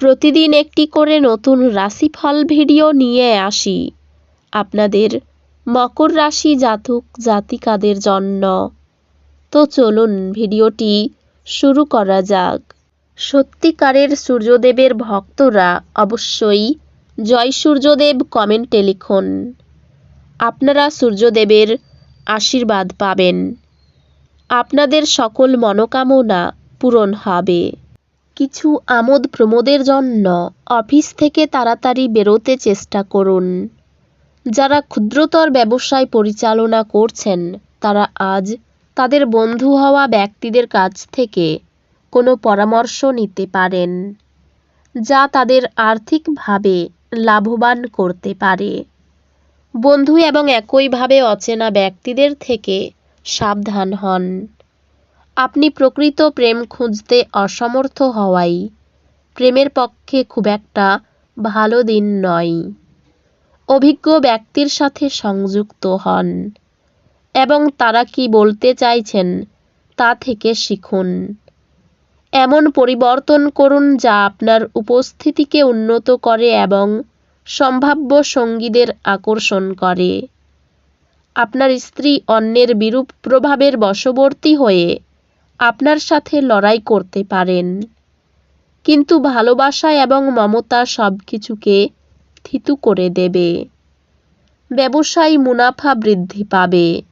প্রতিদিন একটি করে নতুন রাশিফল ভিডিও নিয়ে আসি। আপনাদের মকর রাশি জাতক জাতিকাদের জন্য। তো চলুন ভিডিওটি শুরু করা যাক। সত্যিকারের সূর্যদেবের ভক্তরা অবশ্যই জয় সূর্যদেব কমেন্টে লিখুন। আপনারা সূর্যদেবের আশীর্বাদ পাবেন। আপনাদের সকল মনোকামনা পূরণ হবে। কিছু আমোদ প্রমোদের জন্য অফিস থেকে তাড়াতাড়ি বেরোতে চেষ্টা করুন। যারা ক্ষুদ্রতর ব্যবসায় পরিচালনা করছেন, তারা আজ তাদের বন্ধু হওয়া ব্যক্তিদের কাছ থেকে কোনো পরামর্শ নিতে পারেন, যা তাদের আর্থিকভাবে লাভবান করতে পারে। বন্ধু এবং একইভাবে অচেনা ব্যক্তিদের থেকে সাবধান হন। আপনি প্রকৃত প্রেম খুঁজতে অসমর্থ হওয়াই। প্রেমের পক্ষে খুব একটা ভালো দিন নয়। অভিজ্ঞ ব্যক্তির সাথে সংযুক্ত হন। এবং তারা কি বলতে চাইছেন, তা থেকে শিখুন। এমন পরিবর্তন করুন যা আপনার উপস্থিতিকে উন্নত করে এবং সম্ভাব্য সঙ্গীদের আকর্ষণ করে। আপনার স্ত্রী অন্যের বিরূপ প্রভাবের বশবর্তী হয়ে আপনার সাথে লড়াই করতে পারেন। কিন্তু ভালোবাসা এবং মমতা সব কিছুকে থিতু করে দেবে। ব্যবসায়ী মুনাফা বৃদ্ধি পাবে।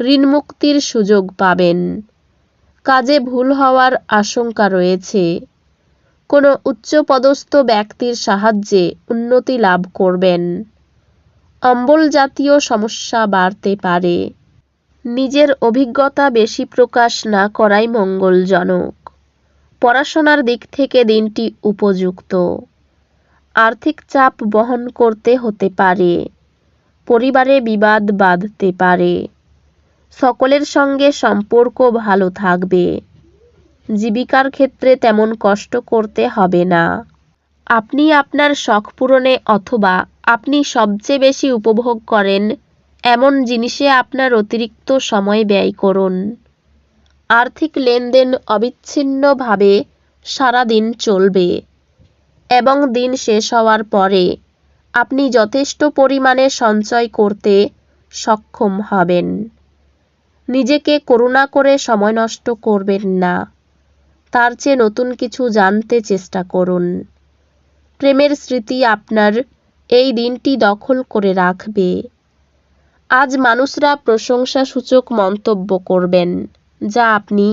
ঋণমুক্তির সুযোগ পাবেন। কাজে ভুল হওয়ার আশঙ্কা রয়েছে। কোনো উচ্চপদস্থ ব্যক্তির সাহায্যে উন্নতি লাভ করবেন। অম্বল জাতীয় সমস্যা বাড়তে পারে। নিজের অভিজ্ঞতা বেশি প্রকাশ না করাই মঙ্গলজনক। পড়াশোনার দিক থেকে দিনটি উপযুক্ত। আর্থিক চাপ বহন করতে হতে পারে। পরিবারে বিবাদ বাঁধতে পারে। সকলের সঙ্গে সম্পর্ক ভালো থাকবে। জীবিকার ক্ষেত্রে তেমন কষ্ট করতে হবে না। আপনি আপনার শখ পূরণে অথবা আপনি সবচেয়ে বেশি উপভোগ করেন এমন জিনিসে আপনার অতিরিক্ত সময় ব্যয় করুন। আর্থিক লেনদেন অবিচ্ছিন্নভাবে সারা দিন চলবে এবং দিন শেষ হওয়ার পরে আপনি যথেষ্ট পরিমাণে সঞ্চয় করতে সক্ষম হবেন। নিজেকে করুণা করে সময় নষ্ট করবেন না। তার চেয়ে নতুন কিছু জানতে চেষ্টা করুন। প্রেমের স্মৃতি আপনার এই দিনটি দখল করে রাখবে। আজ মানুষরা প্রশংসাসূচক মন্তব্য করবেন, যা আপনি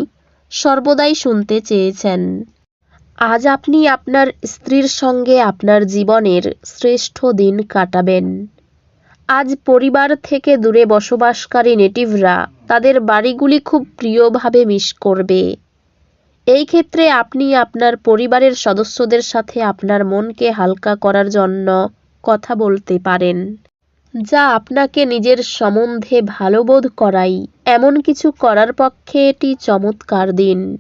সর্বদাই শুনতে চেয়েছেন। আজ আপনি আপনার স্ত্রীর সঙ্গে আপনার জীবনের শ্রেষ্ঠ দিন কাটাবেন। আজ পরিবার থেকে দূরে বসবাসকারী নেটিভরা তাদের বাড়িগুলি খুব প্রিয়ভাবে মিস করবে। এই ক্ষেত্রে আপনি আপনার পরিবারের সদস্যদের সাথে আপনার মনকে হালকা করার জন্য কথা বলতে পারেন। যা আপনাকে নিজের সম্বন্ধে ভালোবোধ করাই। এমন কিছু করার পক্ষে এটি চমৎকার দিন।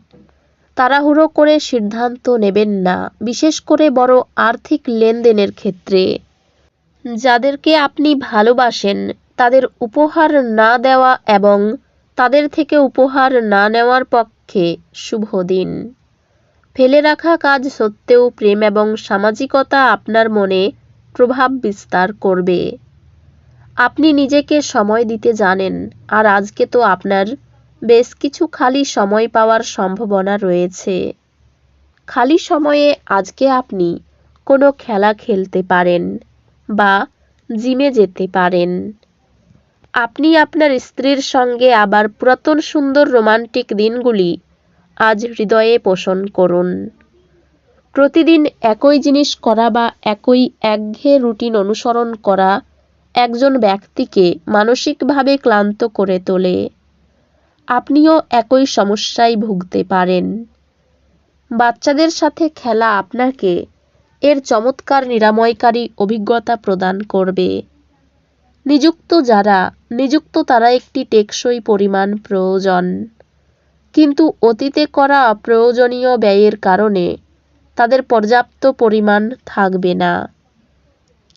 তাড়াহুড়ো করে সিদ্ধান্ত নেবেন না, বিশেষ করে বড় আর্থিক লেনদেনের ক্ষেত্রে। যাদেরকে আপনি ভালোবাসেন, তাদের উপহার না দেওয়া এবং তাদের থেকে উপহার না নেওয়ার পক্ষে শুভ দিন। ফেলে রাখা কাজ সত্ত্বেও প্রেম এবং সামাজিকতা আপনার মনে প্রভাব বিস্তার করবে। আপনি নিজেকে সময় দিতে জানেন, আর আজকে তো আপনার বেশ কিছু খালি সময় পাওয়ার সম্ভাবনা রয়েছে। খালি সময়ে আজকে আপনি কোনো খেলা খেলতে পারেন বা জিমে যেতে পারেন। আপনি আপনার স্ত্রীর সঙ্গে আবার পুরাতন সুন্দর রোমান্টিক দিনগুলি আজ হৃদয়ে পোষণ করুন। প্রতিদিন একই জিনিস করা বা একই একঘেয়ে রুটিন অনুসরণ করা একজন ব্যক্তিকে মানসিকভাবে ক্লান্ত করে তোলে। আপনিও একই সমস্যায় ভুগতে পারেন। বাচ্চাদের সাথে খেলা আপনাকে এর চমৎকার নিরাময়কারী অভিজ্ঞতা প্রদান করবে। নিযুক্ত যারা, নিযুক্ত তারা একটি টেকসই পরিমাণ প্রয়োজন। কিন্তু অতীতে করা অপ্রয়োজনীয় ব্যয়ের কারণে তাদের পর্যাপ্ত পরিমাণ থাকবে না।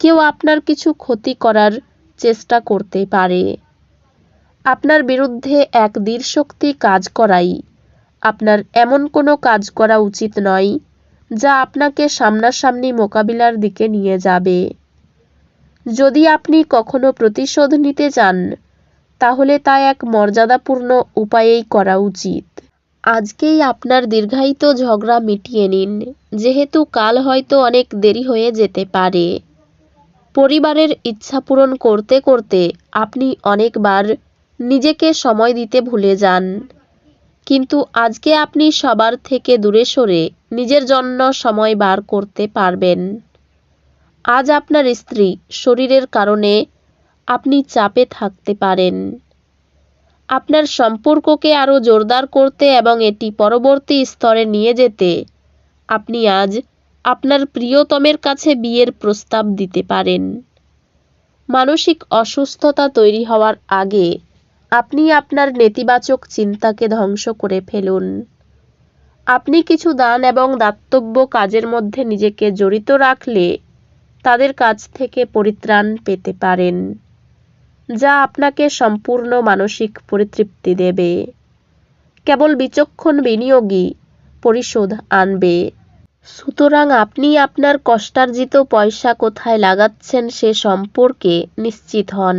কেউ আপনার কিছু ক্ষতি করার চেষ্টা করতে পারে। আপনার বিরুদ্ধে এক দৃঢ়শক্তি কাজ করাই। আপনার এমন কোনো কাজ করা উচিত নয়, যা আপনাকে সামনাসামনি মোকাবিলার দিকে নিয়ে যাবে। যদি আপনি কখনো প্রতিশোধ নিতে চান, তাহলে তা এক মর্যাদাপূর্ণ উপায়েই করা উচিত। আজকেই আপনার দীর্ঘায়িত ঝগড়া মিটিয়ে নিন, যেহেতু কাল হয়তো অনেক দেরি হয়ে যেতে পারে। পরিবারের ইচ্ছা পূরণ করতে করতে আপনি অনেকবার নিজেকে সময় দিতে ভুলে যান। কিন্তু আজকে আপনি সবার থেকে দূরে সরে নিজের জন্য সময় বার করতে পারবেন। আজ আপনার স্ত্রী শরীরের কারণে আপনি চাপে থাকতে পারেন। আপনার সম্পর্ককে আরও জোরদার করতে এবং এটি পরবর্তী স্তরে নিয়ে যেতে আপনি আজ আপনার প্রিয়তমের কাছে বিয়ের প্রস্তাব দিতে পারেন। মানসিক অসুস্থতা তৈরি হওয়ার আগে আপনি আপনার নেতিবাচক চিন্তাকে ধ্বংস করে ফেলুন। আপনি কিছু দান এবং দাতব্য কাজের মধ্যে নিজেকে জড়িত রাখলে তাদের কাছ থেকে পরিত্রাণ পেতে পারেন, যা আপনাকে সম্পূর্ণ মানসিক পরিতৃপ্তি দেবে। কেবল বিচক্ষণ বিনিয়োগই পরিশোধ আনবে। সুতরাং আপনি আপনার কষ্টার্জিত পয়সা কোথায় লাগাচ্ছেন সে সম্পর্কে নিশ্চিত হন।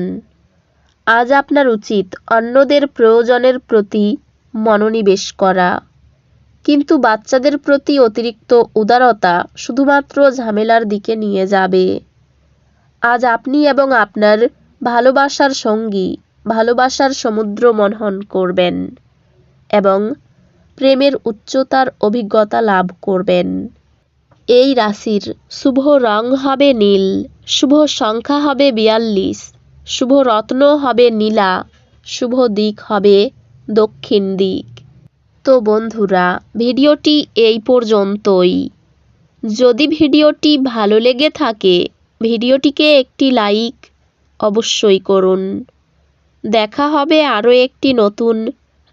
আজ আপনার উচিত অন্যদের প্রয়োজনের প্রতি মনোনিবেশ করা। কিন্তু বাচ্চাদের প্রতি অতিরিক্ত উদারতা শুধুমাত্র ঝামেলার দিকে নিয়ে যাবে। আজ আপনি এবং আপনার ভালোবাসার সঙ্গী ভালোবাসার সমুদ্র মনন করবেন এবং প্রেমের উচ্চতার অভিজ্ঞতা লাভ করবেন। এই রাশির শুভ রং হবে নীল, শুভ সংখ্যা হবে বিয়াল্লিশ, শুভ রত্ন হবে নীলা, শুভ দিক হবে দক্ষিণ দিক। তো বন্ধুরা, ভিডিওটি এই পর্যন্তই। যদি ভিডিওটি ভালো লেগে থাকে, ভিডিওটিকে একটি লাইক অবশ্যই করুন। দেখা হবে আরও একটি নতুন